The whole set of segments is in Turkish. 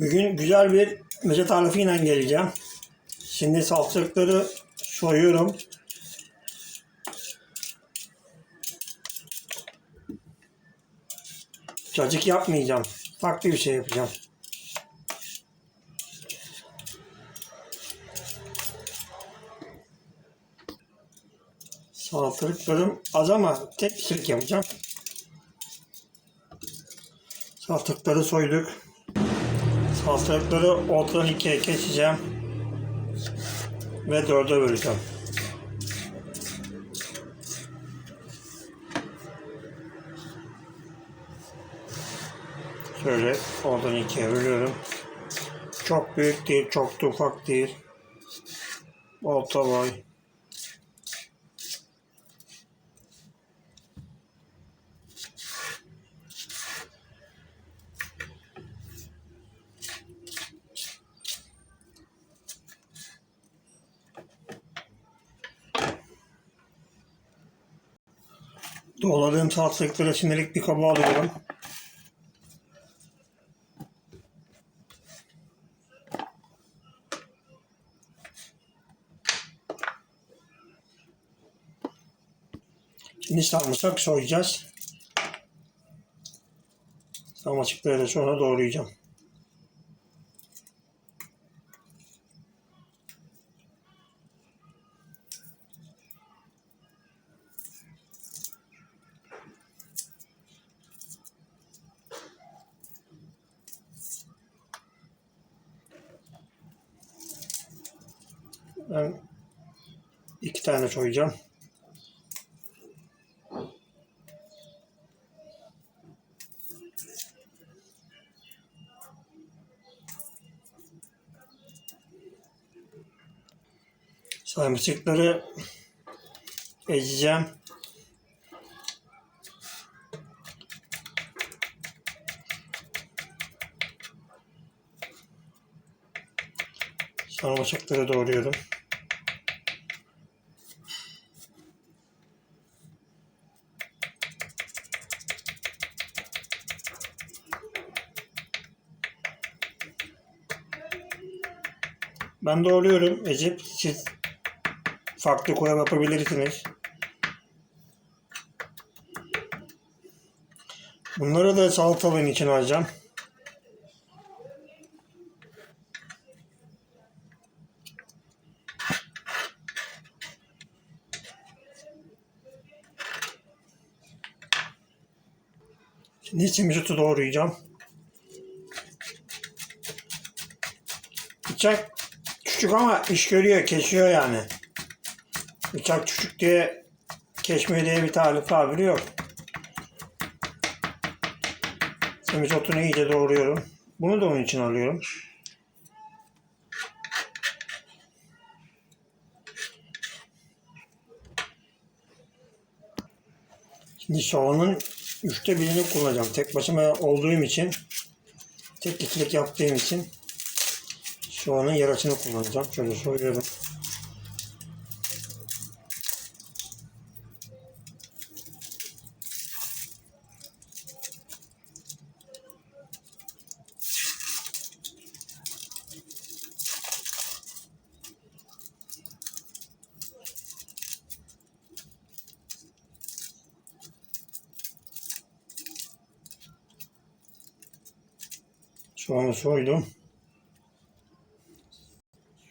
Bugün güzel bir meze tarifiyle geleceğim. Şimdi salçalıkları soyuyorum. Cacık yapmayacağım. Farklı bir şey yapacağım. Salatalıklarım az ama tek kişilik yapacağım. Salatalıkları soyduk. Salatalıkları ortadan ikiye keseceğim. Ve dörde böleceğim. Şöyle oradan ikiye bölüyorum. Çok büyük değil, çok da ufak değil. Orta boy. Doğradığım salatalıkları şimdilik bir kaba alıyorum. Şimdi sarımsak soyacağız. Sarımsakları da sonra doğrayacağım. Ben iki tane soyacağım. Sarımsakları ezeceğim. Sarımsakları doğruyorum. Ben doğruyorum Ecep. Siz farklı koya yapabilirsiniz. Bunları da salatalığın içine alacağım. Şimdi simjutu doğrayacağım. Bıçak küçük ama iş görüyor, kesiyor yani. Bıçak küçük diye kesme diye bir tarif tabiri yok. Semizotunu iyice doğruyorum. Bunu da onun için alıyorum. Şimdi soğanın üçte birini kullanacağım. Tek başıma olduğum için, tek ikilik yaptığım için soğanın yarısını kullanacağım. Şöyle soyuyorum. Soğanı soydum.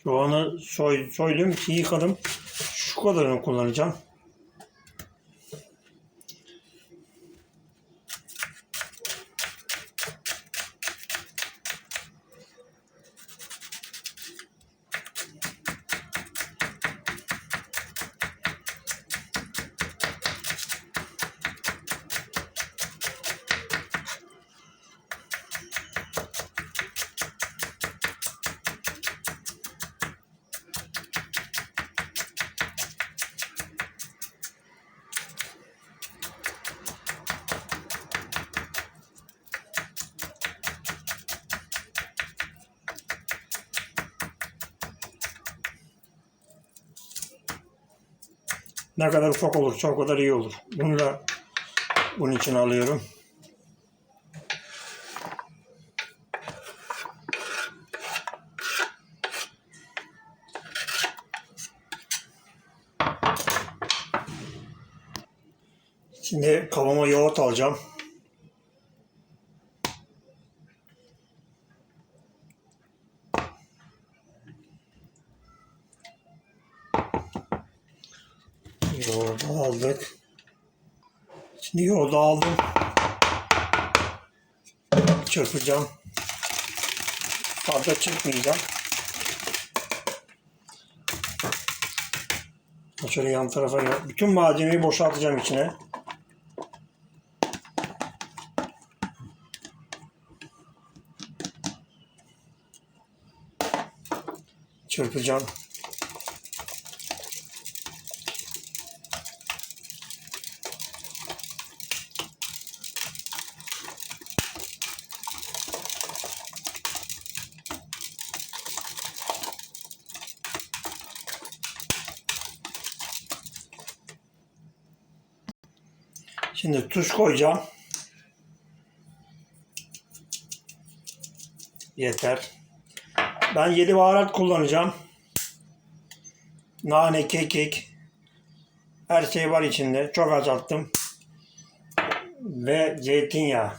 Soğanı soy, soydum, yıkadım. Şu kadarını kullanacağım. Ne kadar ufak olursa o kadar iyi olur. Bunu da bunun için alıyorum. Şimdi kavama yoğurt alacağım. Yoğurdu aldık. Şimdi yoğurdu aldım. Çırpacağım. Fazla çırpmayacağım. Şöyle yan tarafa. Bütün malzemeyi boşaltacağım içine. Çırpacağım. Şimdi tuz koyacağım. Yeter. Ben yedi baharat kullanacağım. Nane, kekik. Her şey var içinde. Çok az attım. Ve zeytinyağı.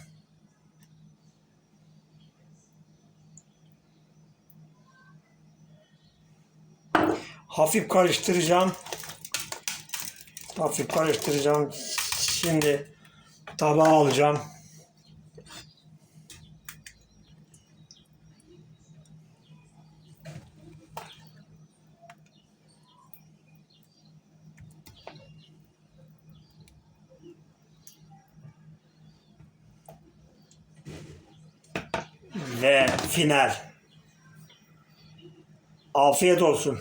Hafif karıştıracağım. Hafif karıştıracağım. Şimdi tabağa alacağım. Ve final. Afiyet olsun.